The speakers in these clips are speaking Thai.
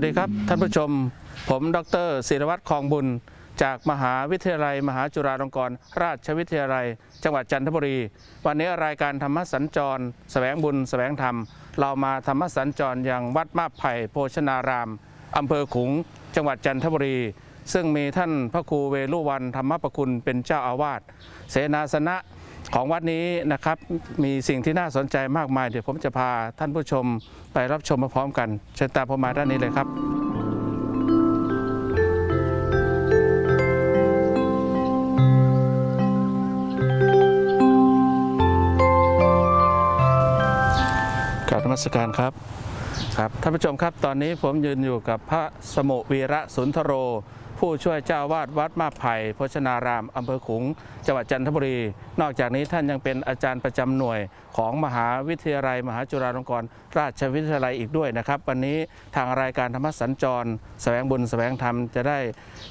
สวัสดีครับ ท่านผู้ชม ผมดรศิรวัตรคลองบุญ จากมหาวิทยาลัย มหาจุฬาลงกรณราชวิทยาลัย จังหวัดจันทบุรี วันนี้รายการธรรมสัญจรแสวงบุญแสวงธรรม เรามาธรรมสัญจรยังวัดมาบไผ่โภชนารามอำเภอขุง จังหวัดจันทบุรี ซึ่งมีท่านพระครูเวลุวันธรรมประคุณเป็นเจ้าอาวาสเสนาสนะ ของวัดนี้นะครับมีสิ่งที่น่าสนใจมากมาย เดี๋ยวผมจะพาท่านผู้ชมไปรับชมพร้อมๆกัน เชิญตามผมมาด้านนี้เลยครับ กราบนมัสการครับครับท่านผู้ชมครับตอนนี้ผมยืนอยู่กับพระสมุวีระสุนทโร ผู้ช่วยเจ้าวาดวัดมาไผ่โภชนารามอำเภอขุงจังหวัดจันทบุรี นอกจากนี้ท่านยังเป็นอาจารย์ประจำหน่วยของมหาวิทยาลัย มหาจุฬาลงกรณราชวิทยาลัยอีกด้วยนะครับ วันนี้ทางรายการธรรมสัญจรแสวงบุญแสวงธรรมจะได้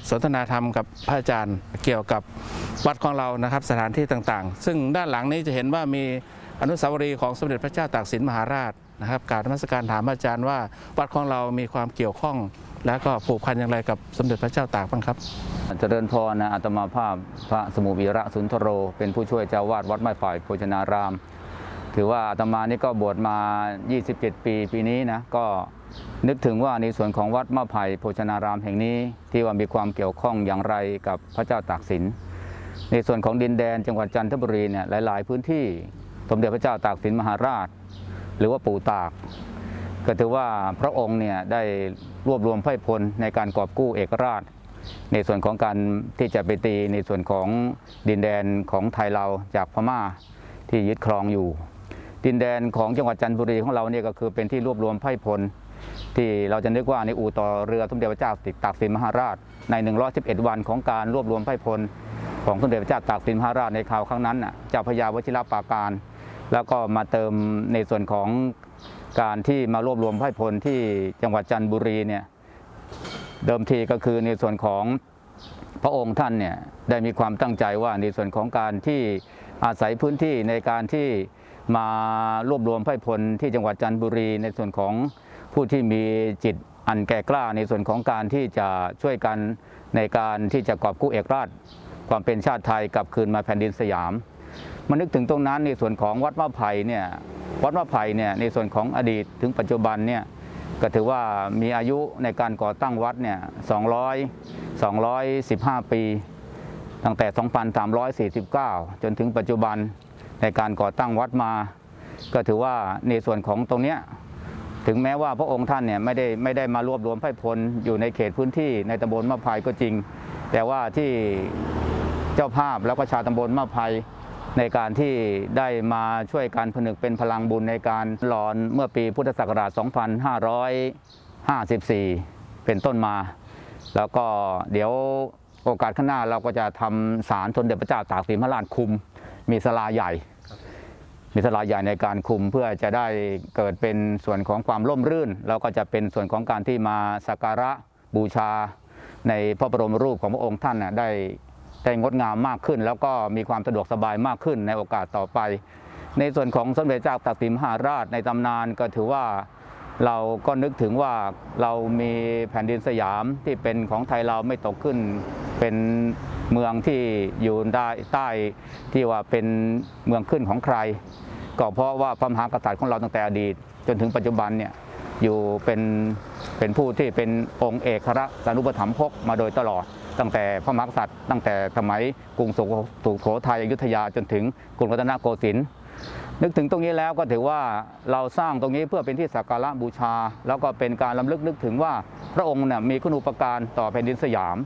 สนทนาธรรมกับพระอาจารย์เกี่ยวกับวัดของเรานะครับสถานที่ต่างๆ ซึ่งด้านหลังนี้จะเห็นว่ามีอนุสาวรีย์ของสมเด็จพระเจ้าตากสินมหาราชนะครับการนมัสการถามอาจารย์ว่าวัดของเรามีความเกี่ยวข้อง และก็ผูกพันอย่างไรกับสมเด็จพระเจ้าตากบ้างครับ เจริญพรนะอาตมาภาพพระสมุวีระสุนทโร เป็นผู้ช่วยเจ้าวาดวัดไม้ฝ่ายโภชนาราม ถือว่าอาตมานี่ก็บวชมา 27 ปีปีนี้นะก็นึกถึงว่าในส่วนของวัดมะไผ่โภชนารามแห่งนี้ ที่ว่ามีความเกี่ยวข้องอย่างไรกับพระเจ้าตากสิน ในส่วนของดินแดนจังหวัดจันทบุรีเนี่ยหลาย ๆ พื้นที่สมเด็จพระเจ้าตากสินมหาราช หรือว่าปู่ตาก ก็ถือว่าพระองค์เนี่ยได้รวบรวมไพ่พลในการกอบกู้เอกราช ในส่วนของการที่จะไปตีในส่วนของดินแดนของไทยเราจากพม่าที่ยึดครองอยู่ ดินแดนของจังหวัดจันทบุรีของเราเนี่ยก็คือเป็นที่รวบรวมไพ่พลที่เราจะนึกว่าในอู่ต่อเรือสมเด็จพระเจ้าตากสินมหาราช ใน 111 วันของการรวบรวมไพ่พลของสมเด็จพระเจ้าตากสินมหาราชในคราวครั้งนั้นน่ะเจ้าพระยาวชิรปราการ แล้วก็มาเติมในส่วนของ การที่มารวบรวมไพร่พลที่จังหวัดจันทบุรีเนี่ยเดิมทีก็คือในส่วนของพระองค์ท่านเนี่ยได้มีความตั้งใจว่าในส่วนของการที่อาศัยพื้นที่ในการที่มารวบรวมไพร่พลที่จังหวัดจันทบุรี ในส่วนของผู้ที่มีจิตอันแก่กล้าในส่วนของการที่จะช่วยกันในการที่จะกอบกู้เอกราช ความเป็นชาติไทยกลับคืนมาแผ่นดินสยาม มานึกถึงตรงนั้นในส่วนของวัดมะไผ่เนี่ย วัดมะไผ่เนี่ยในส่วนของอดีตถึงปัจจุบันเนี่ยก็ถือว่ามีอายุในการก่อตั้งวัดเนี่ย200 215 ปี ตั้งแต่ 2349 จนถึงปัจจุบันในการก่อตั้งวัดมา ก็ถือว่าในส่วนของตรงเนี้ยถึงแม้ว่าพระองค์ท่านเนี่ยไม่ได้ไม่ได้มารวบรวมไพร่พลอยู่ในเขตพื้นที่ในตำบลมะไผ่ก็จริง แต่ว่าที่เจ้าภาพแล้วก็ชาวตำบลมะไผ่ ในการที่ได้มาช่วยกันผนึกเป็นพลังบุญในการหลอนเมื่อปีพุทธศักราช 2554 เป็นต้นมา แล้วก็เดี๋ยวโอกาสข้างหน้าเราก็จะทำศาลสมเด็จพระเจ้าตากสินมหาราชคุม มีศาลาใหญ่ มีศาลาใหญ่ในการคุมเพื่อจะได้เกิดเป็นส่วนของความร่มรื่น แล้วก็จะเป็นส่วนของการที่มาสักการะบูชาในพระบรมรูปของพระองค์ท่านน่ะได้ ได้งดงามมากขึ้น แล้วก็มีความสะดวกสบายมากขึ้นในโอกาสต่อไป ในส่วนของสมเด็จเจ้าตากสินมหาราชในตำนานก็ถือว่าเราก็นึกถึงว่าเรามีแผ่นดินสยามที่เป็นของไทยเราไม่ตกขึ้นเป็นเมืองที่อยู่ได้ใต้ที่ว่าเป็นเมืองขึ้นของใคร ก็เพราะว่าพระมหากษัตริย์ของเราตั้งแต่อดีต จนถึงปัจจุบันเนี่ยอยู่เป็นเป็นผู้ที่เป็นองค์เอกระสานุปถัมภกมาโดยตลอด ตั้งแต่พระมหากษัตริย์ตั้งแต่สมัยกรุงสุโขทัยอยุธยาจนถึงกรุงรัตนโกสินทร์นึกถึงตรงนี้แล้วก็ถือว่าเราสร้างตรงนี้เพื่อเป็นที่สักการะบูชา แล้วก็เป็นการลำลึกนึกถึงว่าพระองค์เนี่ยมีคุณูปการต่อแผ่นดินสยาม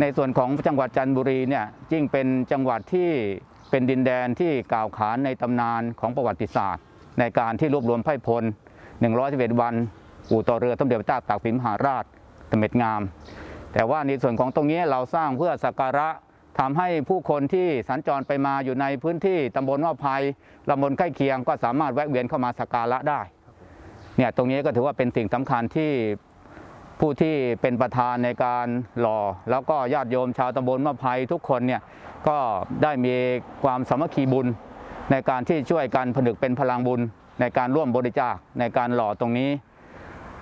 ในส่วนของจังหวัดจันทบุรีเนี่ยยิ่งเป็นจังหวัดที่เป็นดินแดนที่กล่าวขานในตำนานของประวัติศาสตร์ ในการที่รวบรวมไพร่พล 111 วัน อู่ต่อเรือสมเด็จพระเจ้าตากสินมหาราชเสม็ดงาม แต่ว่าในส่วนของตรงนี้เราสร้างเพื่อสักการะทำให้ผู้คนที่สัญจรไปมาอยู่ในพื้นที่ตำบลว่าภัยตำบลใกล้เคียงก็สามารถแวะเวียนเข้ามาสักการะได้เนี่ยตรงนี้ก็ถือว่าเป็นสิ่งสำคัญที่ผู้ที่เป็นประธานในการหล่อ แล้วก็ญาติโยมชาวตำบลมะไพทุกคนเนี่ยก็ได้มีความสามัคคีบุญ ในการที่ช่วยกันผนึกเป็นพลังบุญ ในการร่วมบริจาคในการหล่อตรงนี้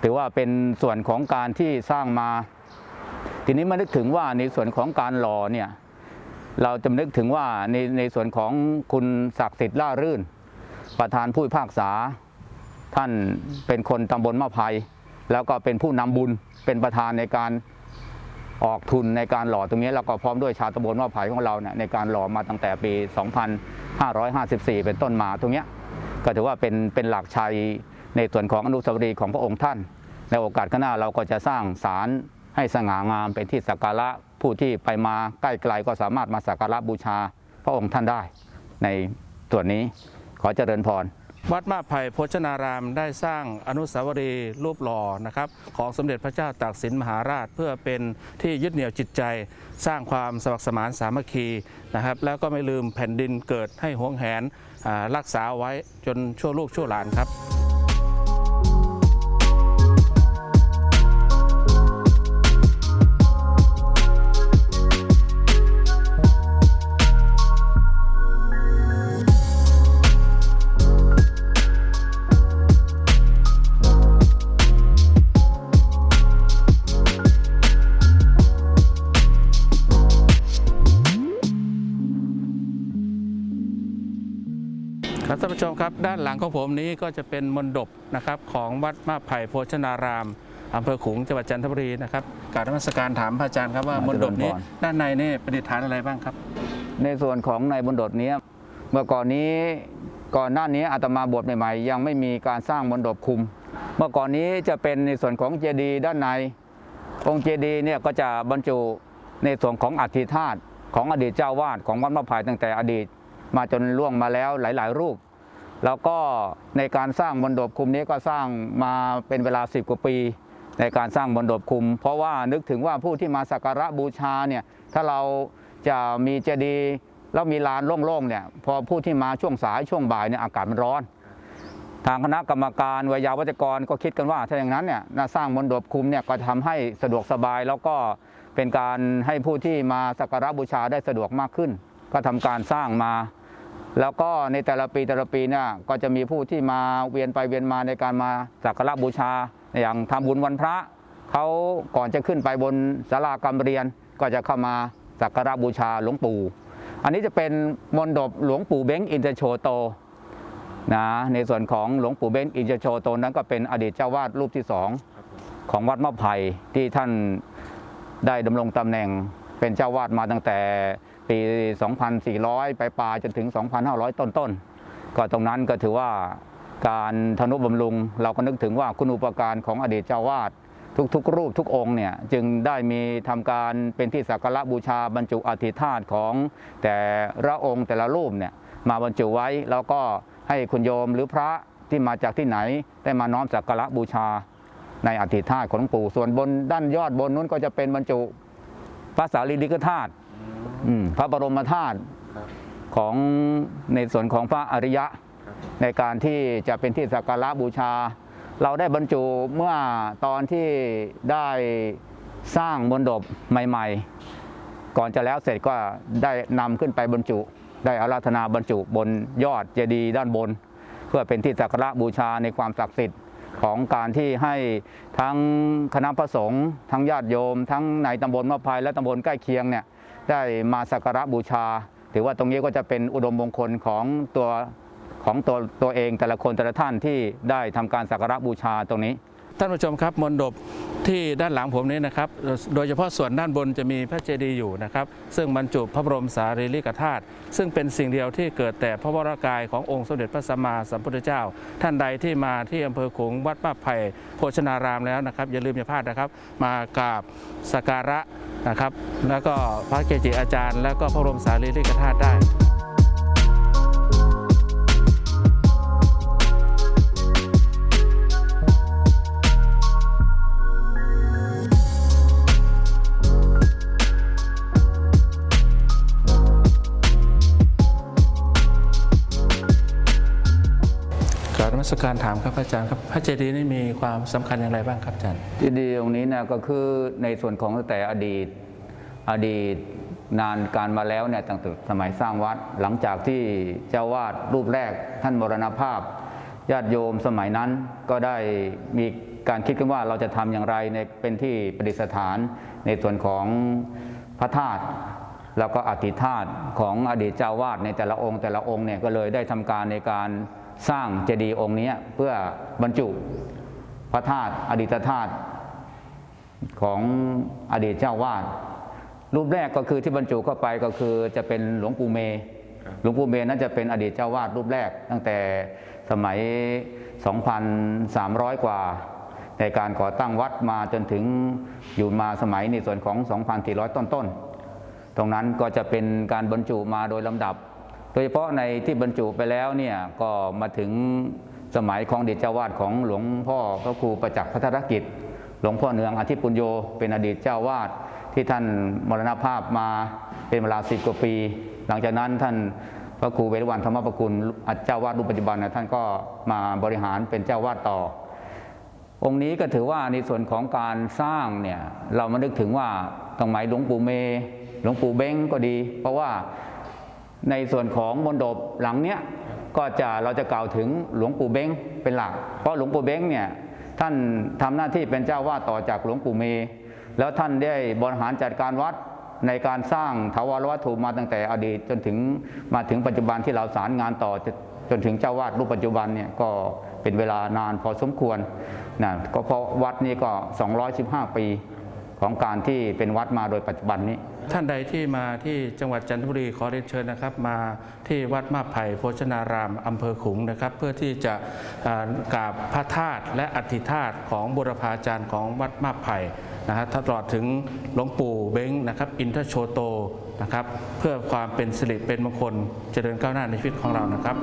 ถือว่าเป็นส่วนของการที่สร้างมา ทีนี้มานึกถึงว่าในส่วนของการหล่อเนี่ยเราจะนึกถึงว่าในในส่วนของคุณศักดิ์สิทธิ์ล่ารื่น ประธานผู้พิพากษา ท่านเป็นคนตำบลมะไพแล้วก็เป็นผู้นำบุญเป็นประธานในการออกทุนในการหล่อตรงนี้แล้วก็พร้อมด้วยชาวตำบลมะไพของเราเนี่ยในการหล่อมาตั้งแต่ปี 2554 เป็นต้นมาตรงนี้ก็ถือว่าเป็นเป็นหลักชัยในส่วนของอนุสาวรีย์ของพระองค์ท่าน ในโอกาสข้างหน้าเราก็จะสร้างศาล ให้สง่างามเป็นที่สักการะผู้ที่ไปมาใกล้ไกลก็สามารถมาสักการะบูชาพระองค์ท่านได้ ในส่วนนี้ขอเจริญพรวัดมาไผ่โภชนารามได้สร้างอนุสาวรีย์รูปหล่อนะครับของสมเด็จพระเจ้าตากสินมหาราชเพื่อเป็นที่ยึดเหนี่ยวจิตใจ สร้างความสมัครสมานสามัคคีนะครับ แล้วก็ไม่ลืมแผ่นดินเกิดให้หวงแหนรักษาไว้จนชั่วลูกชั่วหลานครับ ครับท่านผู้ชมครับด้านหลังของผมนี้ก็จะเป็นมณฑปนะครับของวัดมาไผ่โภชนารามอำเภอขลุงจังหวัดจันทบุรีนะครับกรารนมัสการถามพระอาจารย์ครับว่ามณฑปนี้เจริญพรด้านในนี่ประดิษฐานอะไรบ้างครับ ในส่วนของในบนดดเนี้ยเมื่อก่อนนี้ก่อนหน้านี้อาตมาบวชใหม่ๆ ยังไม่มีการสร้างบนดบคุม เมื่อก่อนนี้จะเป็นในส่วนของเจดีย์ด้านในองค์เจดีย์เนี่ยก็จะบรรจุในส่วนของอัฐิธาตุของอดีตเจ้าวาดของวัดมะพร้าวตั้งแต่อดีต มาจนล่วงมาแล้วหลาย ๆ รูป แล้วก็ในการสร้างบนดบคุมนี้ก็สร้างมาเป็นเวลา 10 กว่าปี ในการสร้างบนดบคุม เพราะว่านึกถึงว่าผู้ที่มาสักการะบูชาเนี่ยถ้าเราจะมีเจดีย์แล้วมีลานโล่งๆเนี่ยพอผู้ที่มาช่วงสายช่วงบ่ายเนี่ยอากาศมันร้อน ทางคณะกรรมการวิยาวัจกรก็คิดกันว่าถ้าอย่างนั้นเนี่ยน่าสร้างบนดบคุมเนี่ยก็ทำให้สะดวกสบายแล้วก็เป็นการให้ผู้ที่มาสักการะบูชาได้สะดวกมากขึ้น ก็ทำการสร้างมา แล้วก็ในแต่ละปีแต่ละปีเนี่ยก็จะมีผู้ที่มาเวียนไปเวียนมาในการมาสักการะบูชา อย่างทำบุญวันพระเขาก่อนจะขึ้นไปบนศาลากรรมเรียน ก็จะเข้ามาสักการะบูชาหลวงปู่ อันนี้จะเป็นมนดบหลวงปู่เบ้งอินทโชโตนะในส่วนของหลวงปู่เบ้งอินทโชโตนั้นก็เป็นอดีตเจ้าวาดรูปที่สองของวัดมะไผ่ที่ท่านได้ดำรงตำแหน่งเป็นเจ้าวาดมาตั้งแต่ ปี 2400 ไปปลายจนถึง 2,500 ต้นๆก็ตรงนั้นก็ถือว่าการทนุบำรุง เราก็นึกถึงว่าคุณอุปการของอดีตเจ้าวาดทุกๆ รูปทุกองค์เนี่ยจึงได้มีทำการเป็นที่สักการะบูชาบรรจุอธิธาตของแต่ละองค์แต่ละรูปเนี่ยมาบรรจุไว้แล้วก็ให้คุณโยมหรือพระที่มาจากที่ไหนได้มาน้อมสักการะบูชาในอธิธาตของหลวงปู่ส่วนบนด้านยอดบนนู้นก็จะเป็นบรรจุพระสารีริกธาตุ อืมพระบรมธาตุครับของในส่วนของพระอริยะ ในการที่จะเป็นที่สักการะบูชา เราได้บรรจุเมื่อตอนที่ได้สร้างมณฑปใหม่ ๆ ก่อนจะแล้วเสร็จก็ได้นำขึ้นไปบรรจุ ได้อาราธนาบรรจุบนยอดเจดีย์ด้านบน เพื่อเป็นที่สักการะบูชาในความศักดิ์สิทธิ์ของการที่ให้ทั้งคณะพระสงฆ์ทั้งญาติโยม ทั้งในตำบลมะพร้ายและตำบลใกล้เคียงเนี่ย ได้มาสักการะบูชา ถือว่าตรงนี้ก็จะเป็นอุดมมงคลของตัวของตัวตัวเองแต่ละคนแต่ละท่านที่ได้ทำการสักการะบูชาตรงนี้ ท่านผู้ชมครับมณฑปที่ด้านหลังผมนี้นะครับ โดยเฉพาะส่วนด้านบนจะมีพระเจดีย์อยู่นะครับ ซึ่งบรรจุพระบรมสารีริกธาตุซึ่งเป็นสิ่งเดียวที่เกิดแต่พระวรากายขององค์สมเด็จพระสัมมาสัมพุทธเจ้า ท่านใดที่มาที่อำเภอขงวัดมาไผ่โภชนารามแล้วนะครับ อย่าลืมอย่าพลาดนะครับ มากราบสักการะนะครับ แล้วก็พระเกจิอาจารย์ แล้วก็พระบรมสารีริกธาตุได้ กรารนมัสการถามครับอาจารย์ครับพระเจดีย์นี่มีความสำคัญอย่างไรบ้างครับอาจารย์ที่ดีตรงนี้นะก็คือในส่วนของตั้งแต่อดีตอดีตนานการมาแล้วเนี่ยตั้งแต่สมัยสร้างวัด หลังจากที่เจ้าวาดรูปแรกท่านมรณภาพญาติโยมสมัยนั้นก็ได้มีการคิดกันว่าเราจะทำอย่างไรในเป็นที่ประดิษฐานในส่วนของพระธาตุแล้วก็อธิธาตุของอดีตเจ้าวาดในแต่ละองค์แต่ละองค์เนี่ยก็เลยได้ทำการในการ สร้างเจดีย์องค์นี้เพื่อบรรจุพระธาตุอดีตธาตุของอดีตเจ้าวาดรูปแรกก็คือที่บรรจุเข้าไปก็คือจะเป็นหลวงปู่เมย์หลวงปู่เมย์นั้นจะเป็นอดีตเจ้าวาดรูปแรก ตั้งแต่สมัย 2,300 กว่า ในการก่อตั้งวัดมาจนถึงอยู่มาสมัยในส่วนของ 2,400 ต้นๆ ตรงนั้นก็จะเป็นการบรรจุมาโดยลำดับ ดยเฉพาะในที่บรรจุไปแล้วเนี่ยก็มาถึงสมัยของเดชเจ้าวาดของหลวงพ่อพระครูประจักษ์พัทรกิจ หลวงพ่อเนืองอาทิตย์ปุญโยเป็นอดีตเจ้าวาดที่ท่านมรณภาพมาเป็นเวลาสิบกว่าปี หลังจากนั้นท่านพระครูเวรวันธรรมประคุณเจ้าวาดรูปปัจจุบันนะท่านก็มาบริหารเป็นเจ้าวาดต่อ องค์นี้ก็ถือว่าในส่วนของการสร้างเนี่ยเรามานึกถึงว่าตรงไหนหลวงปู่เมหลวงปู่เบ้งก็ดี เพราะว่า ในส่วนของมณฑปหลังเนี้ยก็จะเราจะกล่าวถึงหลวงปู่เบ้งเป็นหลัก เพราะหลวงปู่เบ้งเนี่ยท่านทำหน้าที่เป็นเจ้าวาดต่อจากหลวงปู่เมย์แล้วท่านได้บริหารจัดการวัดในการสร้างถาวรวัตถุมาตั้งแต่อดีตจนถึงมาถึงปัจจุบันที่เราสารงานต่อจนจนถึงเจ้าวาดรูปปัจจุบันเนี่ยก็เป็นเวลานานพอสมควรนะก็เพราะวัดนี้ก็ 215 ปี ของการที่เป็นวัดมาโดยปัจจุบันนี้ ท่านใดที่มาที่จังหวัดจันทบุรีขอเรียนเชิญนะครับ มาที่วัดมาไผ่โภชนารามอำเภอขุงนะครับ เพื่อที่จะกราบพระธาตุและอธิธาตุของบุรพาจารย์ของวัดมาไผ่นะฮะตลอดถึงหลวงปู่เบ้งนะครับอินทโชโตนะครับ เพื่อความเป็นสิริเป็นมงคลเจริญก้าวหน้าในชีวิตของเรานะครับ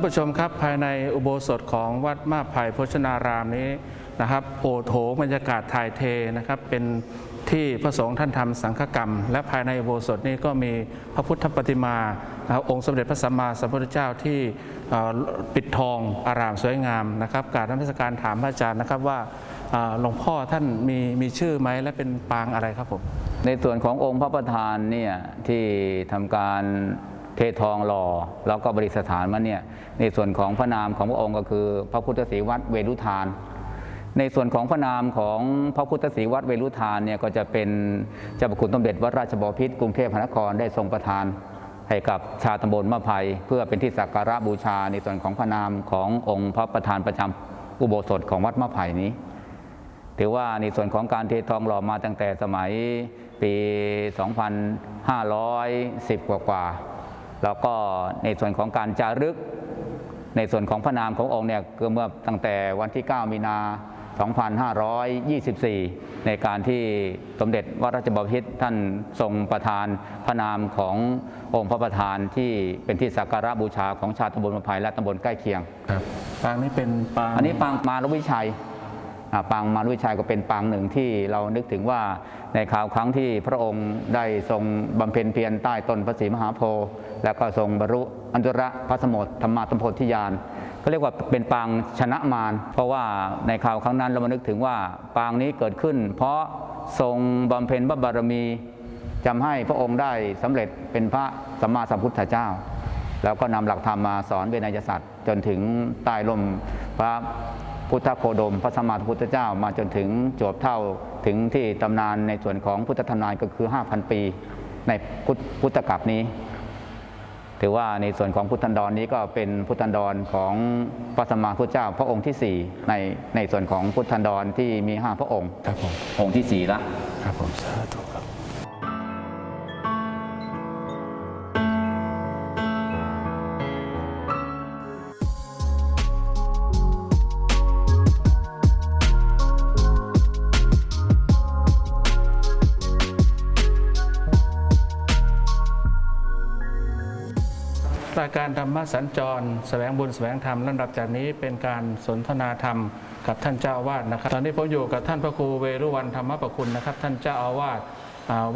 านผู้ชมครับภายในอุโบสถของวัดมาบไผ่โภชนารามนี้นะครับโอโถบรรยากาศถ่ายเทนะครับเป็นที่พระสงฆ์ท่านทำสังฆกรรม และภายในอุโบสถนี้ก็มีพระพุทธปฏิมานะครับองค์สมเด็จพระสัมมาสัมพุทธเจ้าที่ปิดทองอารามสวยงามนะครับกรารนมัสการถามพระอาจารย์นะครับว่าหลวงพ่อท่านมีมีชื่อไหมและเป็นปางอะไรครับผมในส่วนขององค์พระประธานเนี่ยที่ทำการ เททองหล่อแล้วก็บริสถานมาเนี่ยในส่วนของพระนามของพระองค์ก็คือ พระพุทธศรีวัดเวรุธาน ในส่วนของพระนามของพระพุทธศรีวัดเวรุธานเนี่ยก็จะเป็นเจ้าพระคุณสมเด็จวัดราชบพิตรกรุงเทพมหานครได้ทรงประทานให้กับชาตำบลมะไพเพื่อเป็นที่สักการะบูชาในส่วนของพระนามขององค์พระประธานประจำอุโบสถของวัดมะไพนี้ถือว่าในส่วนของการเททองหล่อมาตั้งแต่สมัยปี 2510 กว่ากว่า แล้วก็ในส่วนของการจารึก ในส่วนของพระนามขององค์เนี่ยก็เมื่อตั้งแต่วันที่ 9 มีนา 2524 ในการที่สมเด็จวัดราชบพิตรท่านทรงประทานพระนามขององค์พระประธานที่เป็นที่สักการะบูชาของชาวตำบลมะไพและตำบลใกล้เคียงครับปางนี้เป็นปางอันนี้ปางมารวิชัยอ่า ปางมารวิชัยก็เป็นปางหนึ่งที่เรานึกถึงว่าในคราวครั้งที่พระองค์ได้ทรงบำเพ็ญเพียรใต้ต้นพระศรีมหาโพธิ์แล้วก็ทรงบรรลุอันตรพระสมุทรธรรมาตมโพธิญาณก็เรียกว่าเป็นปางชนะมาร เพราะว่าในคราวครั้งนั้นเรามานึกถึงว่าปางนี้เกิดขึ้น เพราะทรงบำเพ็ญพระบารมีจำให้พระองค์ได้สำเร็จเป็นพระสัมมาสัมพุทธเจ้า แล้วก็นำหลักธรรมมาสอนเวนยสัตว์จนถึงใต้ลมพระ พุทธโคดม พระสัมมาสัมพุทธเจ้ามาจนถึงจวบเท่าถึงที่ตำนานในส่วนของพุทธทำนายก็คือ 5,000 ปีในพุทธพุทธกับนี้ ถือว่าในส่วนของพุทธันดรนี้ก็เป็นพุทธันดรของพระสัมมาพุทธเจ้าพระองค์ที่ 4 ในในส่วนของพุทธันดรที่มี 5 พระองค์ครับผมองค์ที่4ละครับผมสาธุครับ การธรรมสัญจรแสวงบุญแสวงธรรมลำดับจากนี้เป็นการสนทนาธรรมกับท่านเจ้าอาวาสนะครับ ตอนนี้ผมอยู่กับท่านพระครูเวรุวันธรรมประคุณนะครับ ท่านเจ้าอาวาส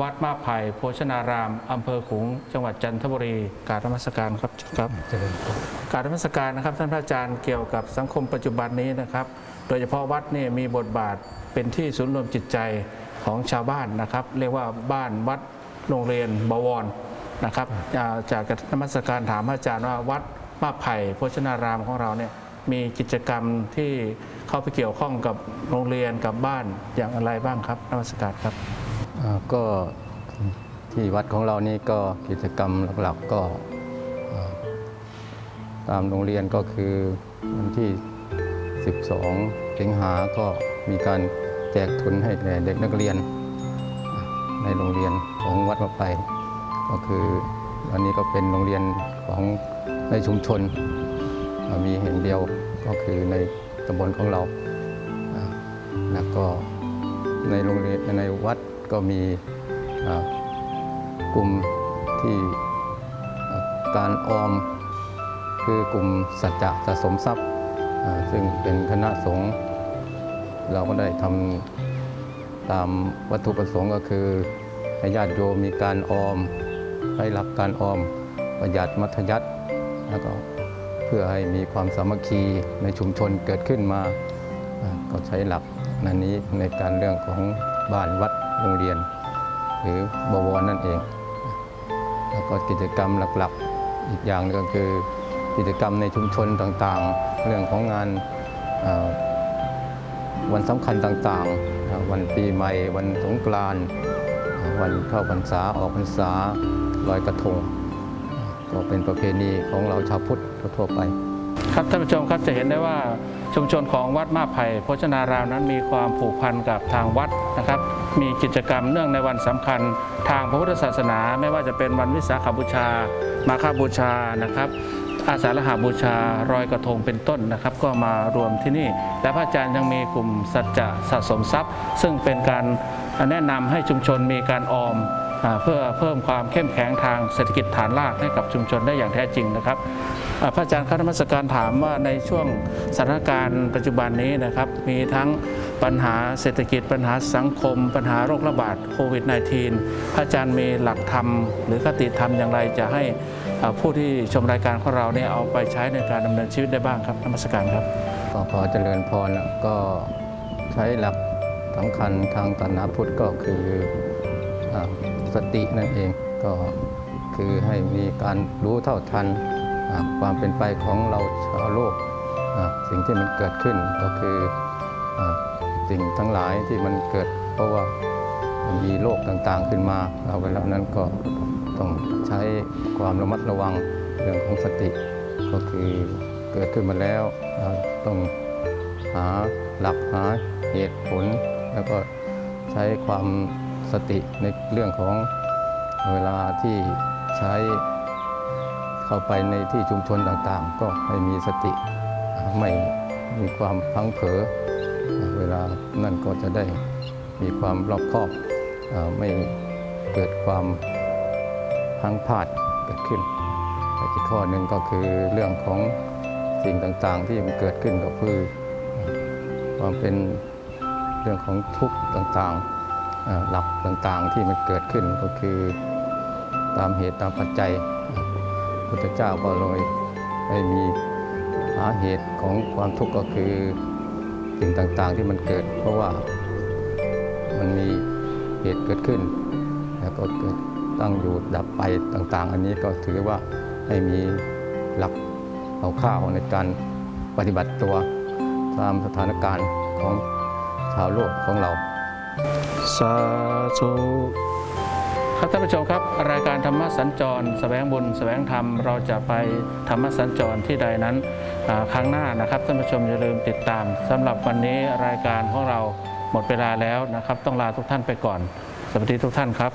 วัดมาไผ่โภชนารามอำเภอขุง จังหวัดจันทบุรีการธรรมสการครับครับการธรรมสการนะครับ ท่านพระอาจารย์เกี่ยวกับสังคมปัจจุบันนี้นะครับ โดยเฉพาะวัดนี่มีบทบาทเป็นที่ศูนย์รวมจิตใจของชาวบ้านนะครับ เรียกว่าบ้านวัดโรงเรียนบวร นะครับอ่าจากนมัสการถามอาจารย์ว่าวัดมาไผ่โภชนารามของเราเนี่ยมีกิจกรรมที่เข้าไปเกี่ยวข้องกับโรงเรียนกับบ้านอย่างอะไรบ้างครับนมัสการครับอ่าก็ที่วัดของเรานี่ก็กิจกรรมหลักๆก็อ่าตามโรงเรียนก็คือวันที่ 12 สิงหาก็มีการแจกทุนให้แก่เด็กนักเรียนอ่าในโรงเรียนของวัดมาไป ก็คืออันนี้ก็เป็นโรงเรียนของในชุมชน มีแห่งเดียวก็คือในตำบลของเรา แล้วก็ในโรงเรียนในวัดก็มีกลุ่มที่การออมคือกลุ่มสัจจะสะสมทรัพย์ ซึ่งเป็นคณะสงฆ์เราก็ได้ทำตามวัตถุประสงค์ก็คือให้ญาติโยมมีการออม ให้หลักการออมประหยัดมัธยัติแล้วก็เพื่อให้มีความสามัคคีในชุมชนเกิดขึ้นมา ก็ใช้หลักนันนี้ในการเรื่องของบ้านวัดโรงเรียน หรือบวรนั่นเอง แล้วก็กิจกรรมหลักๆ อีกอย่างหนึงก็คือกิจกรรมในชุมชนต่างๆ เรื่องของงานวันสำคัญต่างๆ วันปีใหม่ วันสงกรานต์ วันเข้าพรรษาออกพรรษาลอยกระทง ก็เป็นประเพณีของเราชาวพุทธทั่วไป ครับท่านผู้ชมครับจะเห็นได้ว่าชุมชนของวัดมาไผ่โภชนารามนั้นมีความผูกพันกับทางวัดนะครับ มีกิจกรรมเนื่องในวันสำคัญ ทางพระพุทธศาสนา ไม่ว่าจะเป็นวันวิสาขบูชา มาฆบูชานะครับอาสาฬหาบูชารอยกระทงเป็นต้นนะครับ ก็มารวมที่นี่ และพระอาจารย์ยังมีกลุ่มสัจจะสะสมทรัพย์ ซึ่งเป็นการ แนะนำให้ชุมชนมีการออมเพื่อเพิ่มความเข้มแข็งทางเศรษฐกิจฐานรากให้กับชุมชนได้อย่างแท้จริงนะครับอาพระอาจารย์ข้านมัสการถามว่าในช่วงสถานการณ์ปัจจุบันนี้นะครับมีทั้งปัญหาเศรษฐกิจปัญหาสังคม ปัญหาโรคระบาดโควิด -19 พระอาจารย์มีหลักธรรม หรือคติธรรมอย่างไรจะให้ผู้ที่ชมรายการของเราเนี่ยเอาไปใช้ในการดำเนินชีวิตได้บ้างครับนมัสการครับก็ขอเจริญพรก็ใช้หลัก สำคัญทางศาสนาพุทธก็คืออสตินั่นเองก็คือให้มีการรู้เท่าทันความเป็นไปของเราชาวโลกสิ่งที่มันเกิดขึ้นก็คืออสิ่งทั้งหลายที่มันเกิด เพราะว่ามีโรคต่างๆขึ้นมาเราเวลานั้นก็ต้องใช้ความระมัดระวังเรื่องของสติ ก็คือเกิดขึ้นมาแล้วต้องหาหลักหาเหตุผล แล้วก็ใช้ความสติในเรื่องของเวลาที่ใช้เข้าไปในที่ชุมชนต่างๆ ก็ให้มีสติไม่มีความพลังเผลอเวลานั่นก็จะได้มีความรอบคอบไม่เกิดความพลังพลาดเกิดขึ้น อีกข้อหนึ่งก็คือเรื่องของสิ่งต่างๆที่มันเกิดขึ้นก็คือความเป็น เรื่องของทุกข์ต่างๆหลักต่างๆที่มันเกิดขึ้นก็คือตามเหตุตามปัจจัยพุทธเจ้าก็เลยให้มีหาเหตุของความทุกข์ก็คือสิ่งต่างๆที่มันเกิด เพราะว่ามันมีเหตุเกิดขึ้น แล้วก็เกิดตั้งอยู่ดับไปต่างๆ อันนี้ก็ถือว่าให้มีหลักเอาข้าวในการปฏิบัติตัวตามสถานการณ์ของ ชาวโลกของเรา สาธุครับท่านผู้ชมครับ รายการธรรมสัญจรแสวงบุญแสวงธรรมเราจะไปธรรมสัญจรที่ใดนั้นครั้งหน้านะครับท่านผู้ชมอย่าลืมติดตามสำหรับวันนี้รายการของเราหมดเวลาแล้วนะครับ ต้องลาทุกท่านไปก่อน สวัสดีทุกท่านครับ